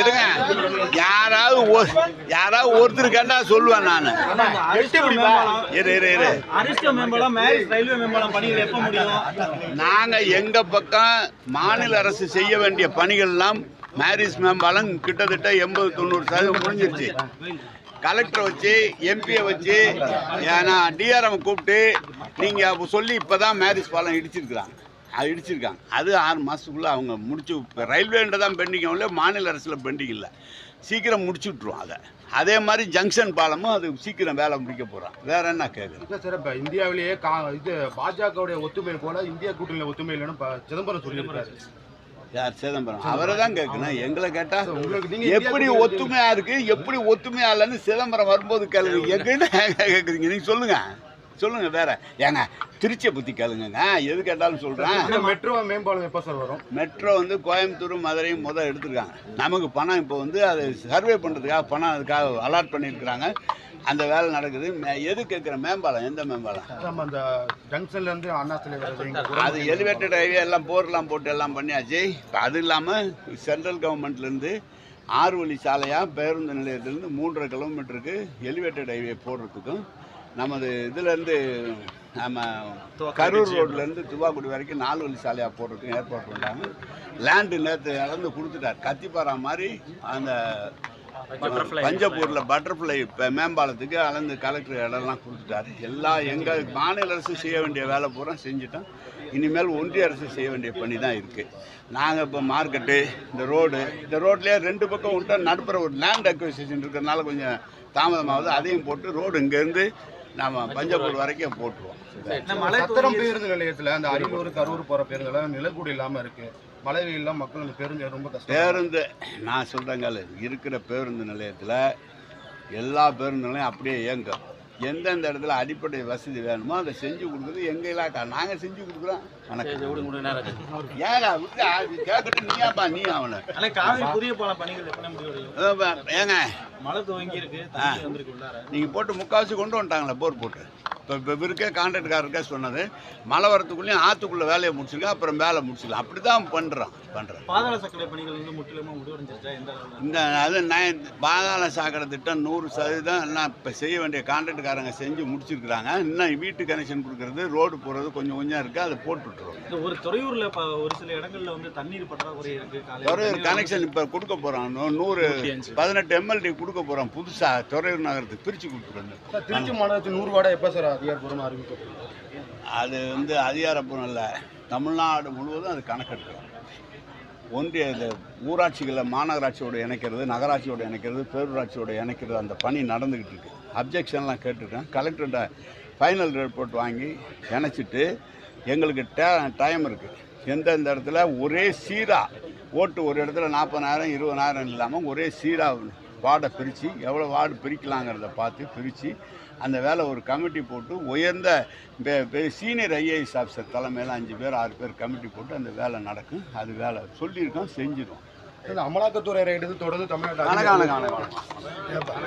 இருங்க. யாராவது யாராவது ஒருத்தர் கேட்டா சொல்லுவேன் நான். இரு இரு இரு. நாங்க எங்க பக்கம் மாநில அரசு செய்ய வேண்டிய பணிகள்லாம் மேரிஸ் மேம்பாலம் கிட்டத்தட்ட எண்பது தொண்ணூறு சதவீதம் முடிஞ்சிருச்சு. கலெக்டரை வச்சு எம்பியை வச்சு ஏன்னா டிஆர்எம் கூப்பிட்டு நீங்கள் சொல்லி இப்போ தான் மேரிஸ் பாலம் இடிச்சிருக்கிறாங்க. அது இடிச்சிருக்காங்க அது ஆறு மாதத்துக்குள்ளே அவங்க முடிச்சு இப்போ ரயில்வேன்ற தான் பெண்டிங் இல்லை மாநில அரசில் பெண்டிங் இல்லை. சீக்கிரம் முடிச்சு விட்ருவோம் அதை. அதே மாதிரி ஜங்ஷன் பாலமும் அது சீக்கிரம் வேலை முடிக்க போகிறோம் வேற என்ன கேட்குறேன் சார் இப்ப இந்தியாவிலேயே கா இது பாஜகவுடைய ஒத்துமை போல இந்தியா கூட்டணியில ஒத்துமை இல்லைன்னு சிதம்பரம் சொல்லியிருக்காரு. யார் சிதம்பரம்? அவரை தான் கேட்கணும். எங்களை கேட்டா உங்களுக்கு நீங்க எப்படி இந்தியா ஒத்துமையா இருக்கு எப்படி ஒத்துமையா இல்லைன்னு சிதம்பரம் வரும்போது கேளுங்க எங்கிட்ட கேட்குறீங்க நீங்க சொல்லுங்க. சொல்லுங்க வேற. ஏங்க திருச்சியை பத்தி கேளுங்கங்க. எது கேட்டாலும் சொல்றேன். இந்த மெட்ரோ மேம்பாலம் எப்ப சார் வரும்? மெட்ரோ வந்து கோயம்புத்தூர் மதுரையும் முதல் எடுத்திருக்காங்க. நமக்கு பணம் இப்போ வந்து அது சர்வே பண்ணுறதுக்காக பணம் அதுக்காக அலாட் பண்ணியிருக்கிறாங்க. அந்த வேலை நடக்குது. எது கேட்குற மேம்பாலம்? எந்த மேம்பாலம்? அந்த ஜங்ஷன்ல இருந்து அண்ணா சிலை வர்றது இங்க கூட அது எலிவேட்டட் ஹைவே எல்லாம் போர்லாம் போட்டு எல்லாம் பண்ணியாச்சு. இப்போ அது இல்லாமல் சென்ட்ரல் கவர்மெண்ட்லேருந்து ஆறு வழி சாலையாக பேருந்து நிலையத்திலேருந்து மூன்றரை கிலோமீட்டருக்கு எலிவேட்டட் ஹைவே போடுறதுக்கும் நமது இதுலேருந்து நம்ம கரூர் ரோட்லேருந்து துவாக்குடி வரைக்கும் நாலு வழி சாலையாக போடுறதுக்கும் ஏற்பாடு பண்ணாங்க லேண்டு நேற்று அளந்து கொடுத்துட்டார். கத்திப்பாரா மாதிரி அந்த பஞ்சப்பூரில் பட்டர்ஃப்ளை மேம்பாலத்துக்கு அளந்து கலெக்டர் இடம்லாம் கொடுத்துட்டாரு. எல்லா எங்கள் மாநில அரசு செய்ய வேண்டிய வேலை பூரா செஞ்சுட்டோம். இனிமேல் ஒன்றிய அரசு செய்ய வேண்டிய பணி தான் இருக்குது நாங்கள் இப்போ மார்க்கெட்டு இந்த ரோடு இந்த ரோட்லேயே ரெண்டு பக்கம் விட்டா நடுப்புற ஒரு லேண்ட் அக்விசிஷன் இருக்கிறதுனால கொஞ்சம் தாமதமாகுது. அதையும் போட்டு ரோடு இங்கேருந்து நம்ம பஞ்சப்பூர் வரைக்கும் போட்டுருவோம். சத்திரம் பேருந்து நிலையத்துல அந்த அரியலூர் கரூர் போற பேருந்துல நிலக்கூடு இல்லாம இருக்கு. மழை வெயில்ல மக்கள் அந்த பேருந்து ரொம்ப கஷ்டம் பேருந்து நான் சொல்கிறேங்க இருக்கிற பேருந்து நிலையத்தில் எல்லா பேருந்து நிலையம் அப்படியே இயங்கும். எந்தெந்த இடத்துல அடிப்படை வசதி வேணுமோ அதை செஞ்சு கொடுக்குறது எங்கள் இலாக்கா? நாங்கள் செஞ்சு கொடுக்குறோம். வணக்கம். ஏடா விட்டு அது கேட்கட்டும் நீயாப்பா நீ அவனை? புதிய பாலம் பணிகள் ஏங்க. மழை துவங்கி இருக்கு நீங்கள் போட்டு முக்கால்வாசி கொண்டு வந்துட்டாங்களே போர் போட்டு. இப்போ இப்போ இருக்கே கான்ட்ராக்ட்காரருக்கே சொன்னது. மழை வரத்துக்குள்ளேயும் ஆற்றுக்குள்ளே வேலையை முடிச்சுங்க அப்புறம் வேலை முடிச்சுக்கலாம் அப்படி தான் பண்ணுறோம் பண்ணுறோம் பாதாள சாக்கடை பணிகள் வந்து முற்றிலுமா முடிவடைஞ்சிருச்சா? எந்த அளவுல? இந்த அது நயன் பாதாள சாக்கடை திட்டம் நூறு சதவீதம் எல்லாம் இப்போ செய்ய வேண்டிய கான்ட்ராக்டுக்காரங்க செஞ்சு முடிச்சிருக்கிறாங்க. இன்னும் வீட்டு கனெக்ஷன் கொடுக்கறது ரோடு போடுறது கொஞ்சம் கொஞ்சம் இருக்குது அதை போட்டு விட்டுருவோம். இந்த ஒரு துறையூர்ல ஒரு சில இடங்கள்ல வந்து தண்ணீர் பற்றாக்குறை இருக்கு காலையில துறையூர் கனெக்ஷன் இப்போ கொடுக்க போகிறோம் நூறு பதினெட்டு எம்எல்டி கொடுக்க போகிறோம் புதுசாக துறையூர் நகரத்துக்கு பிரித்து கொடுத்துருங்க சார், திருச்சி மாநகராட்சி நூறு வாடகை எப்ப சார் அதிகாரப்பூர்வமா அறிவிக்கப்படும் அது வந்து அதிகாரப்பூர்வம் இல்லை. தமிழ்நாடு முழுவதும் அது கணக்கெடுக்கிறோம் ஒன்றிய இது ஊராட்சிகளை மாநகராட்சியோடு இணைக்கிறது நகராட்சியோடு இணைக்கிறது பேரூராட்சியோட இணைக்கிறது அந்த பணி நடந்துக்கிட்டு இருக்கு. அப்ஜெக்ஷன்லாம் கேட்டிருக்கேன். கலெக்டர்கிட்ட ஃபைனல் ரிப்போர்ட் வாங்கி இணைச்சிட்டு எங்களுக்கு டே டைம் இருக்குது எந்தெந்த இடத்துல? ஒரே சீராக ஓட்டு ஒரு இடத்துல நாற்பதாயிரம் இருபதாயிரம் இல்லாமல் ஒரே சீராக வார்டை பிரித்து எவ்வளோ வார்டு பிரிக்கலாங்கிறத பார்த்து பிரித்து அந்த வேலை ஒரு கமிட்டி போட்டு உயர்ந்த சீனியர் ஐஏஎஸ் ஆஃபீஸர் தலைமையில் அஞ்சு பேர் ஆறு பேர் கமிட்டி போட்டு அந்த வேலை நடக்கும். அது வேலை சொல்லியிருக்கோம் செஞ்சிடும் அமலாக்கத்துறை ரைடு தொடர்ந்து காண